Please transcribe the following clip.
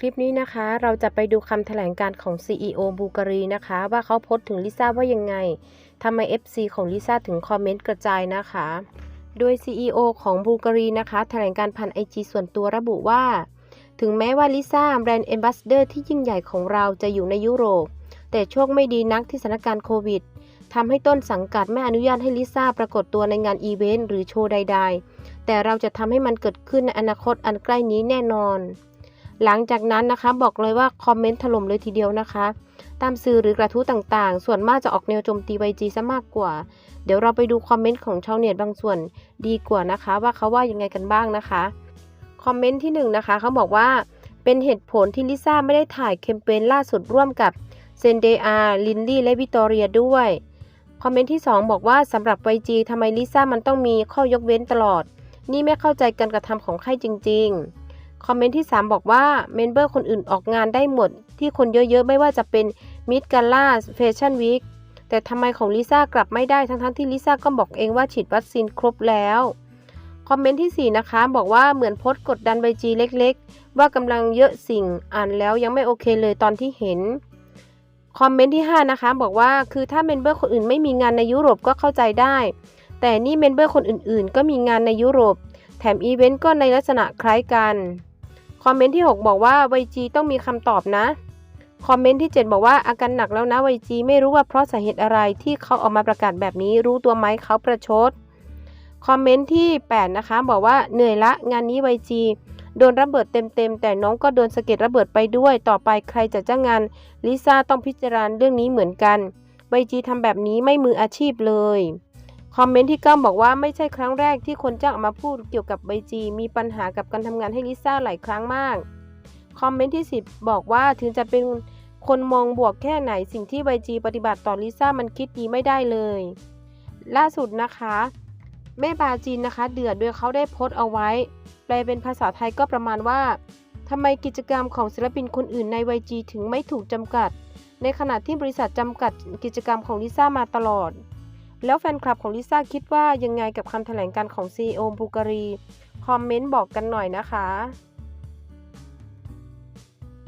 คลิปนี้นะคะ เราจะไปดูคำแถลงการของ CEO บูการีนะคะ ว่าเขาโพสต์ถึงลิซ่าว่ายังไงทำไม FC ของลิซ่าถึงคอมเมนต์กระจายนะคะ โดย CEO ของบูการีนะคะแถลงการผ่าน IG ส่วนตัวระบุว่า ถึงแม้ว่าลิซ่าแบรนด์แอมบาสเดอร์ที่ยิ่งใหญ่ของเราจะอยู่ในยุโรป แต่โชคไม่ดีนักที่สถานการณ์โควิดทำให้ต้นสังกัดไม่อนุญาตให้ลิซ่าปรากฏตัวในงานอีเวนต์หรือโชว์ใด ๆ แต่เราจะทำให้มันเกิดขึ้นในอนาคตอันใกล้นี้แน่นอน หลังจากนั้นนะคะบอกเลยว่าคอมเมนต์ถล่มเลยทีเดียวนะคะ ตามสื่อหรือกระทู้ต่างๆ ส่วนมากจะออกแนวโจมตีไวจีซะมากกว่า เดี๋ยวเราไปดูคอมเมนต์ของชาวเน็ตบางส่วนดีกว่านะคะ ว่าเขาว่ายังไงกันบ้างนะคะ คอมเมนต์ที่1นงนะคะเขาบอกว่าเป็นเหตุผลที่ลิซ่าไม่ได้ถ่ายแคมเปญล่าสุดร่วมกับเซนเดอาลินลี่และวิตอเรียด้วยคอมเมนต์ที่ 2 บอกว่าสำหรับไวจีทำไมลิซ่ามันต้องมีข้อยกเว้นตลอด นี่ไม่เข้าใจการกระทำของใครจริง ๆ คอมเมนต์ที่ 3 บอกว่าเมมเบอร์คนอื่นออกงานได้หมด ที่คนเยอะๆ ไม่ว่าจะเป็นมิดกาล่าแฟชั่นวีคแต่ทำไมของลิซ่ากลับไม่ได้ทั้งๆที่ลิซ่าก็บอกเองว่าฉีดวัคซีนครบแล้วคอมเมนต์ที่ 4 นะคะ บอกว่าเหมือนโพสต์กดดันไบจีเล็กๆ ว่ากำลังเยอะสิ่งอ่านแล้วยังไม่โอเคเลยตอนที่เห็นคอมเมนต์ที่ 5 นะคะ บอกว่าคือถ้าเมมเบอร์คนอื่นไม่มีงานในยุโรปก็เข้าใจได้ แต่นี่เมมเบอร์คนอื่นๆ ก็มีงานในยุโรป แถมอีเวนต์ก็ในลักษณะคล้ายกัน อมเมนต์ที่ 6 บอกว่าไวจีต้องมีคำตอบนะ คอมเมนต์ที่ 7 บอกว่าอาการหนักแล้วนะไวจีไม่รู้ว่าเพราะสาเหตุอะไรที่เขาออกมาประกาศแบบนี้ รู้ตัวไหมเขาประชด คอมเมนต์ที่ 8 นะคะ บอกว่าเหนื่อยละงานนี้ไวจีโดนระเบิดเต็มๆ แต่น้องก็โดนสะเก็ดระเบิดไปด้วย ต่อไปใครจะจ้างงานลิซ่าต้องพิจารณาเรื่องนี้เหมือนกันไวจีทำแบบนี้ไม่มืออาชีพเลย คอมเมนต์ที่9บอกว่าไม่ใช่ครั้งแรกที่คนจ้างออกมาพูดเกี่ยวกับไวจีมีปัญหากับการทำงานให้ลิซ่าหลายครั้งมาก คอมเมนต์ที่ 10 บอกว่าถึงจะเป็นคนมองบวกแค่ไหนสิ่งที่ไวจีปฏิบัติต่อลิซ่ามันคิดดีไม่ได้เลย ล่าสุดนะคะ แม่บาจีนนะคะ เดือดโดยเขาได้โพสต์เอาไว้ แปลเป็นภาษาไทยก็ประมาณว่าทำไมกิจกรรมของศิลปินคนอื่นใน YG ถึงไม่ถูกจำกัด ในขณะที่บริษัทจำกัดกิจกรรมของลิซ่ามาตลอด แล้วแฟนคลับของลิซ่าคิดว่ายังไงกับคำแถลงการของซีโอมบูการี คอมเมนต์บอกกันหน่อยนะคะ